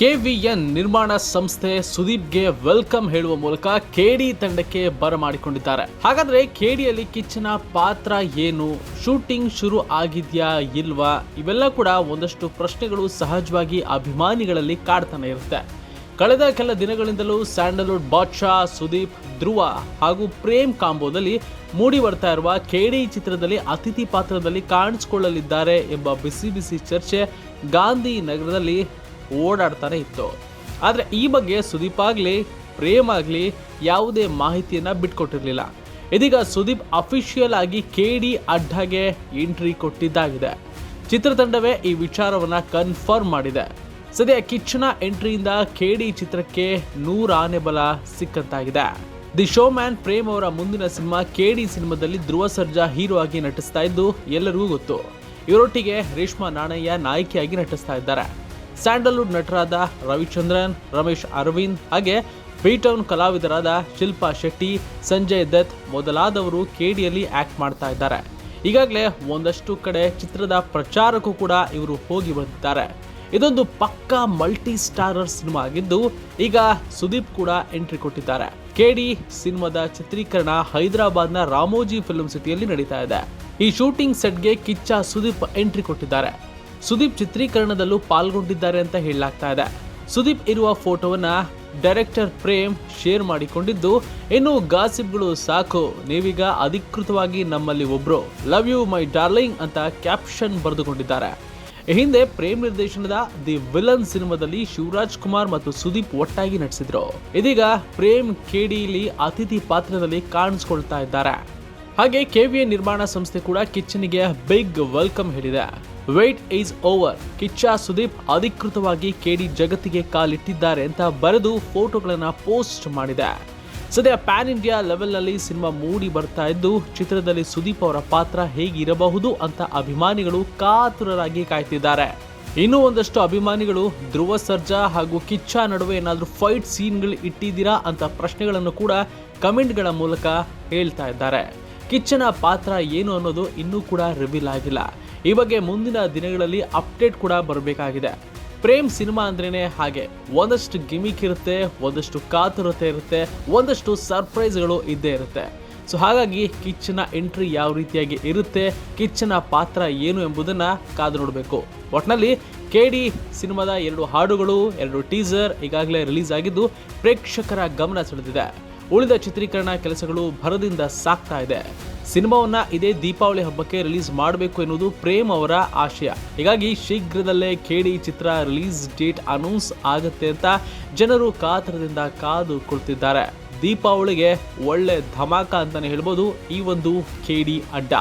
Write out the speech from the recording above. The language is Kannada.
ಕೆವಿಎನ್ ನಿರ್ಮಾಣ ಸಂಸ್ಥೆ ಸುದೀಪ್ಗೆ ವೆಲ್ಕಮ್ ಹೇಳುವ ಮೂಲಕ ಕೆಡಿ ತಂಡಕ್ಕೆ ಬರಮಾಡಿಕೊಂಡಿದ್ದಾರೆ ಹಾಗಾದ್ರೆ ಕೆಡಿಯಲ್ಲಿ ಕಿಚ್ಚನ ಪಾತ್ರ ಏನು? ಶೂಟಿಂಗ್ ಶುರು ಆಗಿದ್ಯಾ ಇಲ್ವಾ? ಇವೆಲ್ಲ ಕೂಡ ಒಂದಷ್ಟು ಪ್ರಶ್ನೆಗಳು ಸಹಜವಾಗಿ ಅಭಿಮಾನಿಗಳಲ್ಲಿ ಕಾಡ್ತಾನೆ ಇರುತ್ತೆ. ಕಳೆದ ಕೆಲ ದಿನಗಳಿಂದಲೂ ಸ್ಯಾಂಡಲ್ವುಡ್ ಬಾದ್ಶಾ, ಸುದೀಪ್, ಧ್ರುವ ಹಾಗೂ ಪ್ರೇಮ್ ಕಾಂಬೋದಲ್ಲಿ ಮೂಡಿ ಬರ್ತಾ ಇರುವ ಕೆಡಿ ಚಿತ್ರದಲ್ಲಿ ಅತಿಥಿ ಪಾತ್ರದಲ್ಲಿ ಕಾಣಿಸಿಕೊಳ್ಳಲಿದ್ದಾರೆ ಎಂಬ ಬಿಸಿ ಬಿಸಿ ಚರ್ಚೆ ಗಾಂಧಿ ನಗರದಲ್ಲಿ ಓಡಾಡ್ತಾನೆ ಇತ್ತು. ಆದರೆ ಈ ಬಗ್ಗೆ ಸುದೀಪ್ ಆಗಲಿ, ಪ್ರೇಮ್ ಆಗಲಿ ಯಾವುದೇ ಮಾಹಿತಿಯನ್ನು ಬಿಟ್ಕೊಟ್ಟಿರಲಿಲ್ಲ. ಇದೀಗ ಸುದೀಪ್ ಅಫಿಷಿಯಲ್ ಆಗಿ ಕೆಡಿ ಅಡ್ಡಾಗೆ ಎಂಟ್ರಿ ಕೊಟ್ಟಿದ್ದಾಗಿದೆ. ಚಿತ್ರತಂಡವೇ ಈ ವಿಚಾರವನ್ನು ಕನ್ಫರ್ಮ್ ಮಾಡಿದೆ. ಸದ್ಯ ಕಿಚ್ಚನ ಎಂಟ್ರಿಯಿಂದ ಕೆಡಿ ಚಿತ್ರಕ್ಕೆ ನೂರ ಆನೆ ಸಿಕ್ಕಂತಾಗಿದೆ. ದಿ ಶೋ ಮ್ಯಾನ್ ಪ್ರೇಮ್ ಅವರ ಮುಂದಿನ ಸಿನಿಮಾ ಕೆಡಿ ಸಿನಿಮಾದಲ್ಲಿ ಧ್ರುವ ಸರ್ಜಾ ಹೀರೋ ಆಗಿ ನಟಿಸ್ತಾ ಇದ್ದು ಎಲ್ಲರಿಗೂ ಗೊತ್ತು. ಇವರೊಟ್ಟಿಗೆ ರೇಷ್ಮಾ ನಾಣಯ್ಯ ನಾಯಕಿಯಾಗಿ ನಟಿಸ್ತಾ ಇದ್ದಾರೆ. ಸ್ಯಾಂಡಲ್ವುಡ್ ನಟರಾದ ರವಿಚಂದ್ರನ್, ರಮೇಶ್ ಅರವಿಂದ್ ಹಾಗೆ ಬೀಟೌನ್ ಕಲಾವಿದರಾದ ಶಿಲ್ಪಾ ಶೆಟ್ಟಿ, ಸಂಜಯ್ ದತ್ ಮೊದಲಾದವರು ಕೆಡಿಯಲ್ಲಿ ಆಕ್ಟ್ ಮಾಡ್ತಾ ಇದ್ದಾರೆ. ಈಗಾಗಲೇ ಒಂದಷ್ಟು ಕಡೆ ಚಿತ್ರದ ಪ್ರಚಾರಕ್ಕೂ ಕೂಡ ಇವರು ಹೋಗಿ ಬಂದಿದ್ದಾರೆ. ಇದೊಂದು ಪಕ್ಕಾ ಮಲ್ಟಿ ಸ್ಟಾರರ್ ಸಿನಿಮಾ ಆಗಿದ್ದು ಈಗ ಸುದೀಪ್ ಕೂಡ ಎಂಟ್ರಿ ಕೊಟ್ಟಿದ್ದಾರೆ. ಕೆಡಿ ಸಿನಿಮಾದ ಚಿತ್ರೀಕರಣ ಹೈದರಾಬಾದ್ನ ರಾಮೋಜಿ ಫಿಲ್ಮ್ ಸಿಟಿಯಲ್ಲಿ ನಡೀತಾ ಇದೆ. ಈ ಶೂಟಿಂಗ್ ಸೆಟ್ಗೆ ಕಿಚ್ಚ ಸುದೀಪ್ ಎಂಟ್ರಿ ಕೊಟ್ಟಿದ್ದಾರೆ. ಸುದೀಪ್ ಚಿತ್ರೀಕರಣದಲ್ಲೂ ಪಾಲ್ಗೊಂಡಿದ್ದಾರೆ ಅಂತ ಹೇಳಲಾಗ್ತಾ ಇದೆ. ಸುದೀಪ್ ಇರುವ ಫೋಟೋವನ್ನ ಡೈರೆಕ್ಟರ್ ಪ್ರೇಮ್ ಶೇರ್ ಮಾಡಿಕೊಂಡಿದ್ದು, ಇನ್ನು ಗಾಸಿಪ್ಗಳು ಸಾಕು, ನೀವೀಗ ಅಧಿಕೃತವಾಗಿ ನಮ್ಮಲ್ಲಿ ಒಬ್ರು. ಲವ್ ಯು, ಮೈ ಡಾರ್ಲಿಂಗ್ ಅಂತ ಕ್ಯಾಪ್ಷನ್ ಬರೆದುಕೊಂಡಿದ್ದಾರೆ. ಹಿಂದೆ ಪ್ರೇಮ್ ನಿರ್ದೇಶನದ ದಿ ವಿಲನ್ ಸಿನಿಮಾದಲ್ಲಿ ಶಿವರಾಜ್ ಕುಮಾರ್ ಮತ್ತು ಸುದೀಪ್ ಒಟ್ಟಾಗಿ ನಟಿಸಿದ್ರು. ಇದೀಗ ಪ್ರೇಮ್ ಕೆಡಿಲಿ ಅತಿಥಿ ಪಾತ್ರದಲ್ಲಿ ಕಾಣಿಸ್ಕೊಳ್ತಾ ಇದ್ದಾರೆ. ಹಾಗೆ ಕೆವಿಎ ನಿರ್ಮಾಣ ಸಂಸ್ಥೆ ಕೂಡ ಕಿಚ್ಚನಿಗೆ ಬಿಗ್ ವೆಲ್ಕಮ್ ಹೇಳಿದೆ. Wait is over Kichcha Sudeep ಅಧಿಕೃತವಾಗಿ ಕೆಡಿ ಜಗತ್ತಿಗೆ ಕಾಲಿಟ್ಟಿದ್ದಾರೆ ಅಂತ ಬರೆದು ಫೋಟೋಗಳನ್ನು ಪೋಸ್ಟ್ ಮಾಡಿದೆ. ಸದ್ಯ ಪ್ಯಾನ್ ಇಂಡಿಯಾ ಲೆವೆಲ್ನಲ್ಲಿ ಸಿನಿಮಾ ಮೂಡಿ ಬರ್ತಾ ಇದ್ದು, ಚಿತ್ರದಲ್ಲಿ ಸುದೀಪ್ ಅವರ ಪಾತ್ರ ಹೇಗಿರಬಹುದು ಅಂತ ಅಭಿಮಾನಿಗಳು ಕಾತುರರಾಗಿ ಕಾಯ್ತಿದ್ದಾರೆ. ಇನ್ನೂ ಒಂದಷ್ಟು ಅಭಿಮಾನಿಗಳು ಧ್ರುವ ಸರ್ಜಾ ಹಾಗೂ ಕಿಚ್ಚ ನಡುವೆ ಏನಾದರೂ ಫೈಟ್ ಸೀನ್ಗಳು ಇಟ್ಟಿದ್ದೀರಾ ಅಂತ ಪ್ರಶ್ನೆಗಳನ್ನು ಕೂಡ ಕಮೆಂಟ್ಗಳ ಮೂಲಕ ಹೇಳ್ತಾ ಇದ್ದಾರೆ. ಕಿಚ್ಚನ ಪಾತ್ರ ಏನು ಅನ್ನೋದು ಇನ್ನೂ ಕೂಡ ರಿವೀಲ್ ಆಗಿಲ್ಲ. ಈ ಬಗ್ಗೆ ಮುಂದಿನ ದಿನಗಳಲ್ಲಿ ಅಪ್ಡೇಟ್ ಕೂಡ ಬರಬೇಕಾಗಿದೆ. ಪ್ರೇಮ್ ಸಿನಿಮಾ ಅಂದ್ರೇನೆ ಹಾಗೆ. ಒಂದಷ್ಟು ಗಿಮಿಕ್ ಇರುತ್ತೆ, ಒಂದಷ್ಟು ಕಾತುರತೆ ಇರುತ್ತೆ, ಒಂದಷ್ಟು ಸರ್ಪ್ರೈಸ್ಗಳು ಇದ್ದೇ ಇರುತ್ತೆ. ಸೊ ಹಾಗಾಗಿ ಕಿಚ್ಚನ ಎಂಟ್ರಿ ಯಾವ ರೀತಿಯಾಗಿ ಇರುತ್ತೆ ಕಿಚ್ಚನ ಪಾತ್ರ ಏನು ಎಂಬುದನ್ನು ಕಾದು ನೋಡಬೇಕು. ಒಟ್ನಲ್ಲಿ ಕೆಡಿ ಸಿನಿಮಾದ ಎರಡು ಹಾಡುಗಳು, ಎರಡು ಟೀಸರ್ ಈಗಾಗಲೇ ರಿಲೀಸ್ ಆಗಿದ್ದು ಪ್ರೇಕ್ಷಕರ ಗಮನ ಸೆಳೆದಿದೆ. ಉಳಿದ ಚಿತ್ರೀಕರಣ ಕೆಲಸಗಳು ಭರದಿಂದ ಸಾಗ್ತಾ ಇದೆ. ಸಿನಿಮಾವನ್ನ ಇದೇ ದೀಪಾವಳಿ ಹಬ್ಬಕ್ಕೆ ರಿಲೀಸ್ ಮಾಡಬೇಕು ಎನ್ನುವುದು ಪ್ರೇಮ್ ಅವರ ಆಶಯ. ಹೀಗಾಗಿ ಶೀಘ್ರದಲ್ಲೇ ಕೆಡಿ ಚಿತ್ರ ರಿಲೀಸ್ ಡೇಟ್ ಅನೌನ್ಸ್ ಆಗುತ್ತೆ ಅಂತ ಜನರು ಕಾತರದಿಂದ ಕಾದು ಕುಳಿತಿದ್ದಾರೆ. ದೀಪಾವಳಿಗೆ ಒಳ್ಳೆ ಧಮಾಕ ಅಂತಾನೆ ಹೇಳ್ಬೋದು ಈ ಒಂದು ಕೆಡಿ ಅಡ್ಡ.